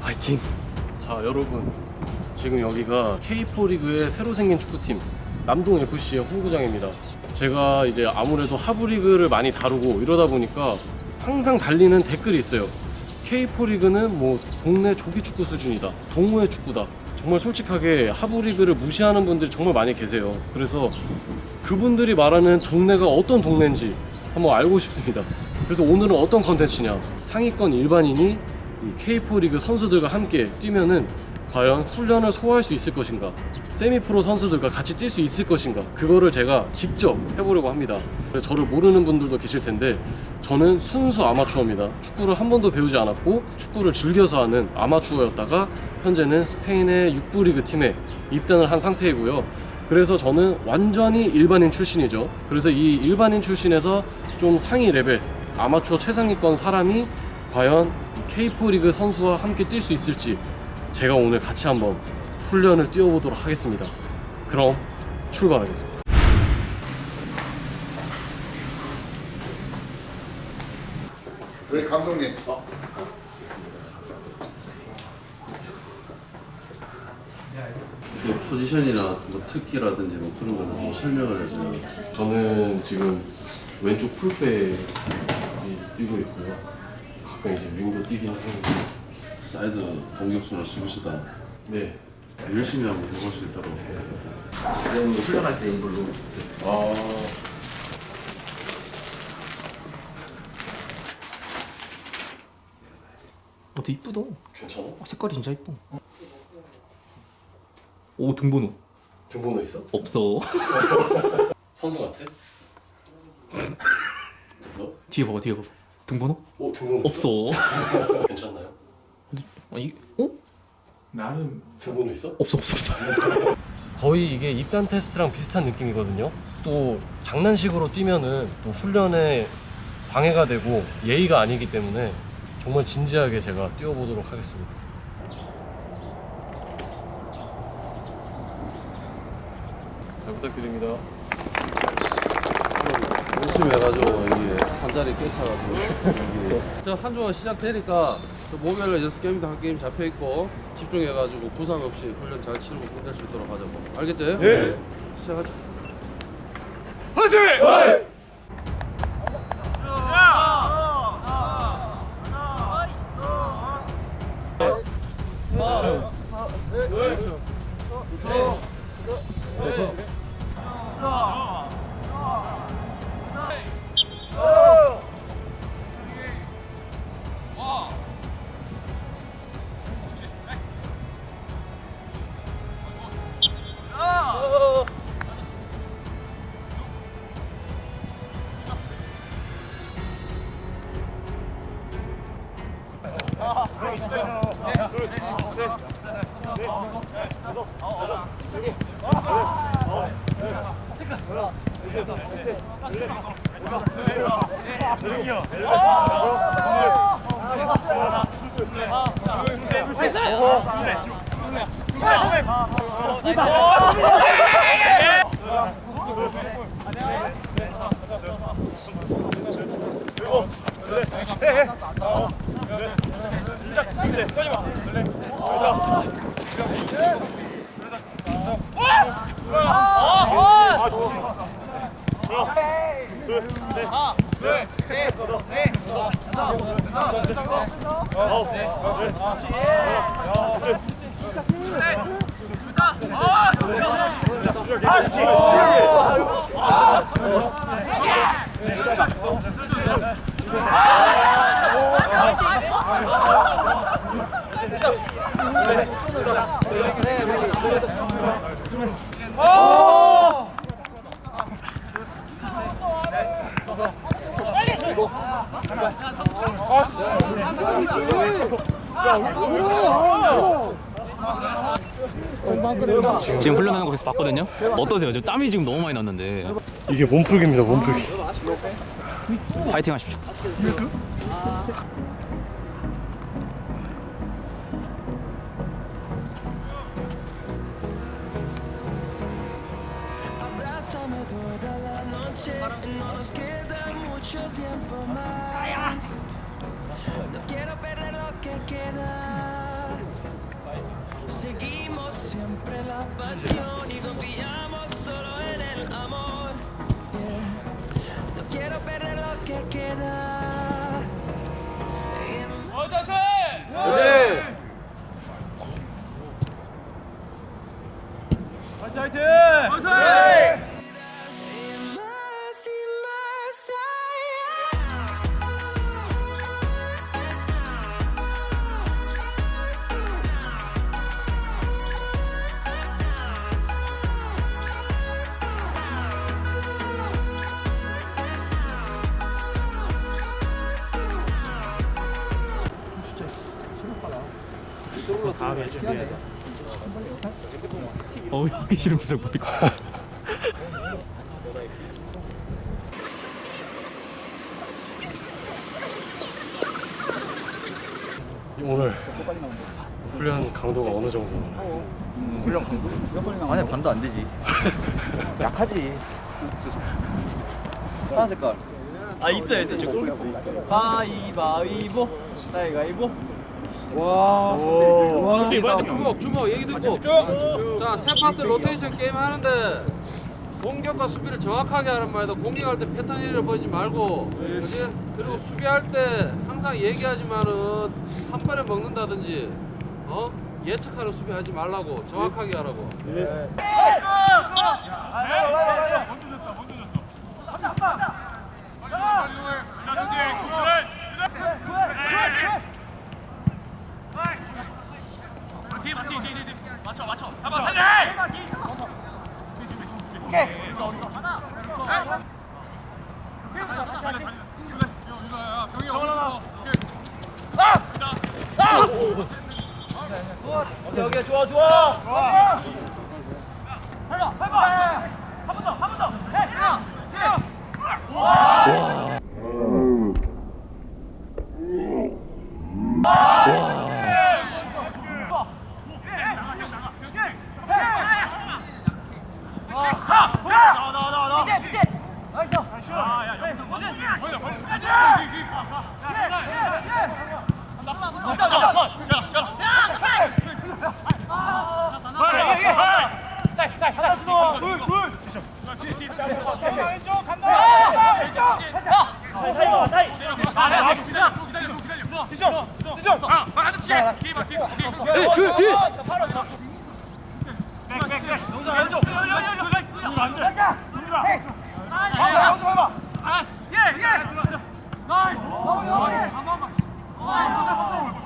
화이팅! 자 여러분 지금 여기가 K4 리그의 새로 생긴 축구팀 남동 FC의 홈구장입니다. 제가 이제 아무래도 하부 리그를 많이 다루고 이러다 보니까 항상 달리는 댓글이 있어요. K4 리그는 뭐 동네 조기 축구 수준이다. 동호회 축구다. 정말 솔직하게 하부 리그를 무시하는 분들이 정말 많이 계세요. 그래서 그분들이 말하는 동네가 어떤 동네인지 한번 알고 싶습니다. 그래서 오늘은 어떤 컨텐츠냐? 상위권 일반인이 이 K4 리그 선수들과 함께 뛰면은 과연 훈련을 소화할 수 있을 것인가? 세미프로 선수들과 같이 뛸 수 있을 것인가? 그거를 제가 직접 해보려고 합니다. 저를 모르는 분들도 계실 텐데 저는 순수 아마추어입니다. 축구를 한 번도 배우지 않았고 축구를 즐겨서 하는 아마추어였다가 현재는 스페인의 6부 리그 팀에 입단을 한 상태이고요. 그래서 저는 완전히 일반인 출신이죠. 그래서 이 일반인 출신에서 좀 상위 레벨 아마추어 최상위권 사람이 과연 K4 리그 선수와 함께 뛸 수 있을지 제가 오늘 같이 한번 훈련을 뛰어보도록 하겠습니다. 그럼 출발하겠습니다. 저희 감독님. 그 포지션이나 뭐 특기라든지 뭐 그런 걸좀 설명을 해줘요. 저는 지금 왼쪽 풀백이 뛰고 있고요. 가끔 이제 윙도 뛰긴 하는데 사이드 공격수나 수비수다 네. 열심히 한번 해볼 수 있도록 해서 훈련할 때 이걸로 아 어도 이쁘다 괜찮아? 어, 색깔이 진짜 이뻐 오 등번호 등번호 있어? 없어 선수 같아? 없어? 뒤에 봐봐 뒤에 봐봐 등번호? 어 등번호 없어 괜찮나요? 아니 어? 나는 등번호 있어? 없어 없어 없어 거의 이게 입단 테스트랑 비슷한 느낌이거든요. 또 장난식으로 뛰면은 또 훈련에 방해가 되고 예의가 아니기 때문에 정말 진지하게 제가 뛰어보도록 하겠습니다. 잘 부탁드립니다. 열심히 해가지고 여기 한 자리 여기 저한 주간 시작되니까 저 목요일에 연습 게임도 한 게임 잡혀 있고 집중해가지고 부상 없이 훈련 잘 치르고 끝낼 수 있도록 하자고 알겠지? 네. 시작하자. 지 아, 금 훈련하는 거 그래서 봤거든요 어떠세요? 지금 땀이 지금 너무 많이 났는데 이게 몸풀기입니다, 몸풀기. 파이팅 하십시오 siempre la pasión y confiamos 어 하기 싫은 표정 봐 이거. 오늘 훈련 강도가 어느 정도? 아니 반도 안 되지. 약하지. 파란 색깔. 아 있어 있어 지금. 가위바위보. 가위바위보. 와. 와. 주먹 주먹 얘기 듣고 자세 파트 로테이션 게임 하는데 공격과 수비를 정확하게 하란 말이다 공격할 때 패턴 잃어버리지 말고 그지? 그리고 수비할 때 항상 얘기하지만은 한 번에 먹는다든지 어 예측하는 수비 하지 말라고 정확하게 하라고 여 아, 예, 예. 나이. 나이. 나이.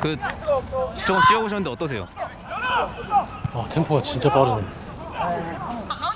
그 조금 뛰어보셨는데 어떠세요? 아 템포가 진짜 빠르네.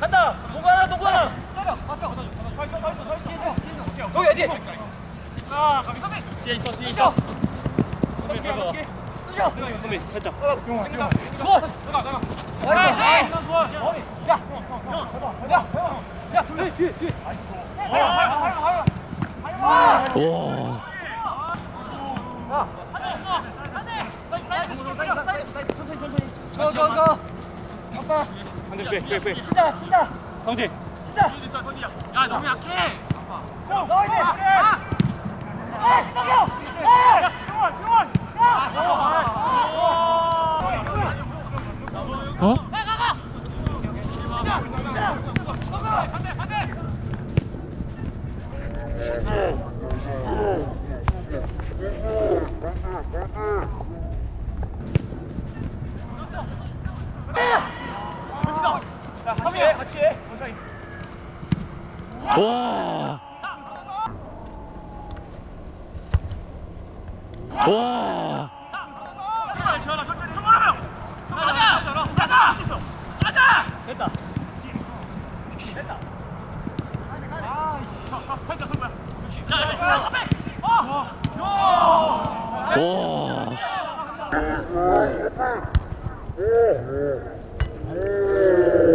간다. 동관아 동관아. 여기 어디? 아, 뒤에 있어 뒤에 있어. 뜨셔. 선배 살짝. 용아 용아. 나가 나가. 야. 야. 야. 뒤에 뒤에. 밟아 밟아 밟아. 밟아. 와. 안돼 빼빼빼. 친다 친다. 성지 친다. 야 너무 약해. 너 이제. 어? 같이 와. 와. 지원아 천천히 한 번에 명 가자 가자 가자 됐다 됐다 아 패스 한 거야 야 앞에 와.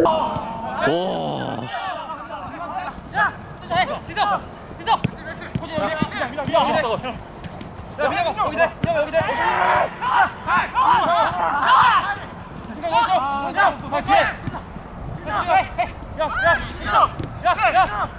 와. 야 민혁아 여기 돼 민혁아 여기 돼 야야 있어 야야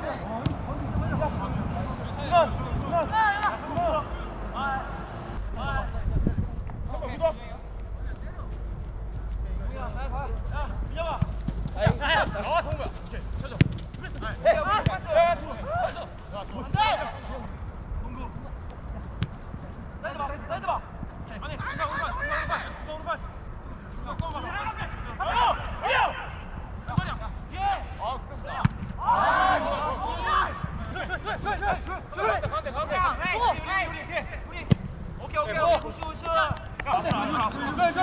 고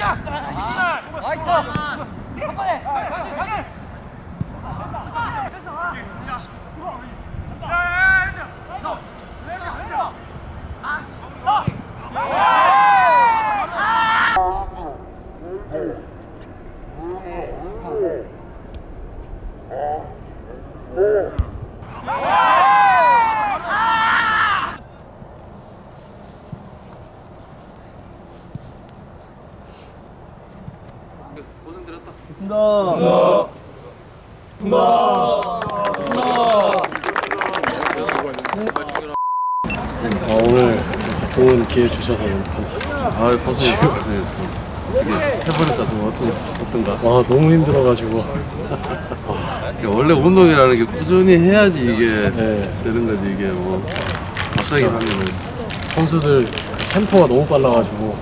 생 드렸다. 아, 오늘 좋은 기회 주셔서 너무 감사합니다. 아 고생했어 고생했어. 이게 해보니까 좀 어떤 어떤가? 와 너무 힘들어가지고 원래 운동이라는 게 꾸준히 해야지 이게 네. 되는 거지 이게 뭐 갑자기 하면은 선수들 그 템포가 너무 빨라가지고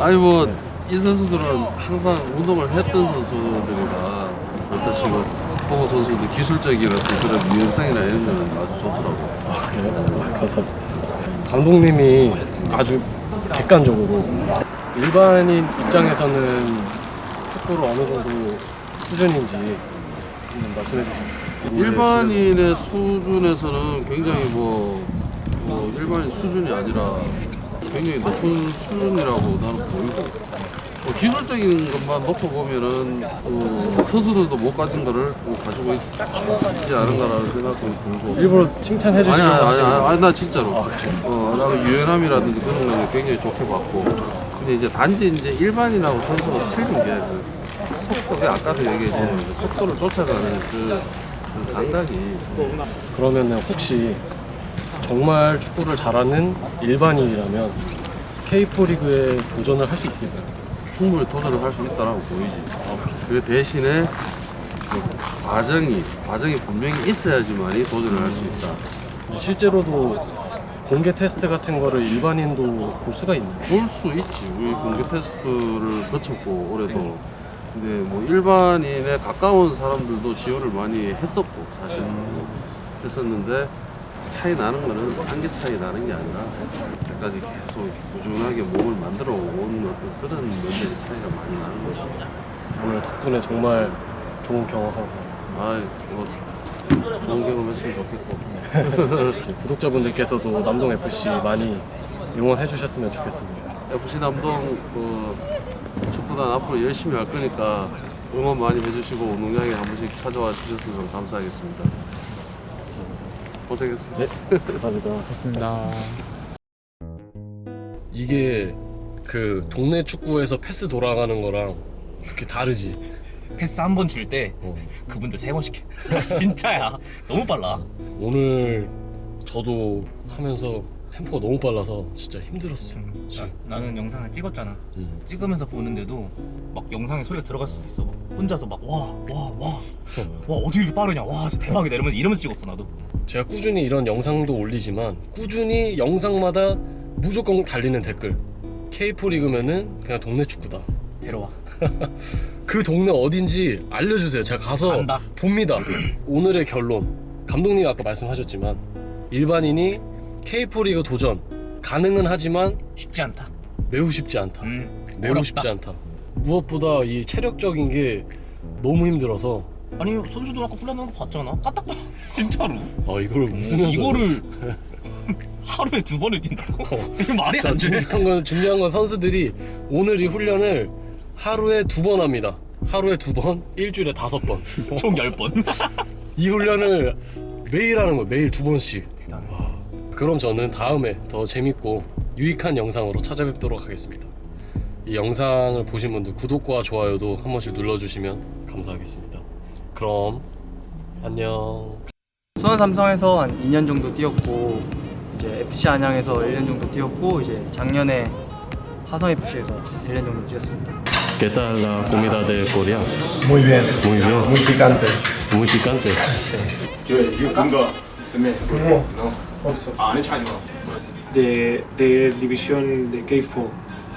아니 뭐 이 선수들은 항상 운동을 했던 선수들이라 그렇다 치고 포고 선수들 기술적인 어떤 그런 유연성이나 이런 거는 아주 좋더라고. 아 그래요? 아, 감사합니다. 감독님이 아주 객관적으로 일반인 입장에서는 축구를 어느 정도 수준인지 말씀해 주셨어요. 일반인의 수준에서는 굉장히 뭐, 뭐 일반인 수준이 아니라 굉장히 높은 수준이라고 나는 보이고 뭐 기술적인 것만 놓고 보면은 그 선수들도 못 가진 거를 좀 가지고 있지 않은가라는 생각도 들고 일부러 칭찬해 아니 주시는 아니 거 아니, 아니에요? 아니 나 진짜로 아, 그래요? 어 나는 유연함이라든지 그런 거는 굉장히 좋게 봤고 근데 이제 단지 이제 일반인하고 선수가 틀린 게그 속도가 아까도 얘기했지만 그 속도를 쫓아가는 그, 그 감각이 그러면은 혹시 정말 축구를 잘하는 일반인이라면 K4 리그에 도전을 할 수 있을까요? 충분히 도전을 할 수 있다라고 보이지. 그 대신에 그 과정이 과정이 분명히 있어야지만이 도전을 할 수 있다. 실제로도 공개 테스트 같은 거를 일반인도 볼 수가 있나요? 볼 수 있지. 우리 공개 테스트를 거쳤고 올해도. 근데 뭐 일반인에 가까운 사람들도 지원을 많이 했었고 사실 했었는데 차이 나는 거는 한계 차이 나는 게 아니라 여태까지 계속 이렇게 꾸준하게 몸을 만들어 온 어떤 그런 면적의 차이가 많이 나는 거죠. 오늘 덕분에 정말 좋은 경험하고. 아, 뭐 좋은 경험했으면 좋겠고 이제 구독자분들께서도 남동 FC 많이 응원해 주셨으면 좋겠습니다. FC 남동 그 축구단 앞으로 열심히 할 거니까 응원 많이 해주시고 운동장에 한 번씩 찾아와 좀 감사하겠습니다. 고생했어요. 네, 감사합니다. 이게 그 동네 축구에서 패스 돌아가는 거랑 그렇게 다르지. 패스 한 번 줄 때 어. 그분들 세번 시켜. 진짜야. 너무 빨라. 오늘 저도 하면서 템포가 너무 빨라서 진짜 힘들었어. 지금. 나, 나는 영상을 찍었잖아. 음. 찍으면서 보는데도 막 영상에 소리가 들어갈 수도 있어. 막 혼자서 막 와 와 와 와 어떻게 이렇게 빠르냐. 와 진짜 대박이다 이러면서 이러면서 찍었어 나도. 제가 꾸준히 이런 영상도 올리지만 꾸준히 영상마다 무조건 달리는 댓글. K4 리그면은 그냥 동네 축구다. 데려와. 그 동네 어딘지 알려주세요. 제가 가서 간다. 봅니다. 오늘의 결론. 감독님이 아까 말씀하셨지만 일반인이 K4 리그 도전 가능은 하지만 쉽지 않다. 매우 쉽지 않다. 음. 매우 어렵다. 쉽지 않다. 무엇보다 이 체력적인 게 너무 힘들어서 아니 선수들 아까 훈련하는 거 봤잖아. 까딱까 진짜로. 아 이걸 웃으면서 이거를 하루에 두 번을 뛴다고? 이게 말이 자, 안 돼. 중요한 건 중요한 건 선수들이 오늘 이 훈련을 하루에 두 번 합니다. 하루에 두 번, 일주일에 다섯 번. 총 10번. 이 훈련을 매일 하는 거예요. 매일 두 번씩. 그럼 저는 다음에 더 재밌고 유익한 영상으로 찾아뵙도록 하겠습니다. 이 영상을 보신 분들 구독과 좋아요도 한 번씩 눌러주시면 감사하겠습니다. 그럼 안녕. 수원 삼성에서 한 2년 정도 뛰었고 이제 FC 안양에서 1년 정도 뛰었고 이제 작년에 화성 FC에서 1년 정도 뛰었습니다. ¿Qué tal la comida de Corea? Muy bien, Muy bien. muy picante. Muy picante. De, de división de K4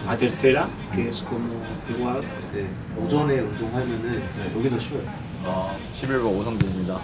a tercera, que es como igual. 오전에 운동하면은 여기도 쉬워요. 11번 오성진입니다.